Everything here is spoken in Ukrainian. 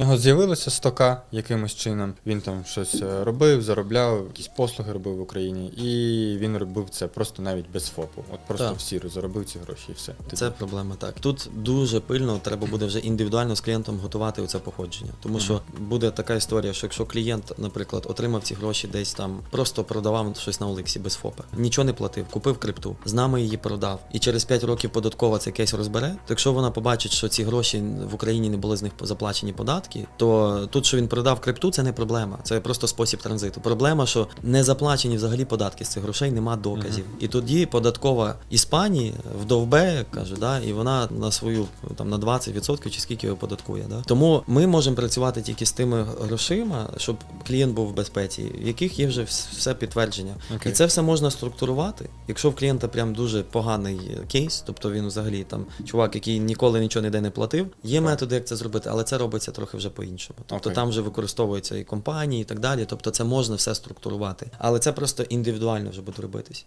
У нього з'явилося стока якимось чином. Він там щось е, робив, заробляв, якісь послуги робив в Україні, і він робив це просто навіть без ФОПу. От просто Так. в сіру заробив ці гроші і все. Це проблема так. Тут дуже пильно треба буде вже індивідуально з клієнтом готувати оце походження. Тому що буде така історія, що якщо клієнт, наприклад, отримав ці гроші десь там, просто продавав щось на Олексі без ФОПа, нічого не платив, купив крипту, з нами її продав, і через 5 років податкова це кейс розбере. То якщо вона побачить, що ці гроші в Україні не були з них заплачені податки, то тут, що він продав крипту, це не проблема. Це просто спосіб транзиту. Проблема, що не заплачені взагалі податки з цих грошей, нема доказів. І тоді податкова Іспанії вдовбе, каже, да, і вона на свою там на 20% чи скільки оподаткує. Да. Тому ми можемо працювати тільки з тими грошима, щоб клієнт був в безпеці, в яких є вже все підтвердження. Окей. І це все можна структурувати. Якщо в клієнта прям дуже поганий кейс, тобто він взагалі там чувак, який ніколи нічого ніде не платив, є методи, як це зробити, але це робиться трохи вже по-іншому. Тобто okay. там вже використовуються і компанії, і так далі. Тобто це можна все структурувати. Але це просто індивідуально вже буде робитись.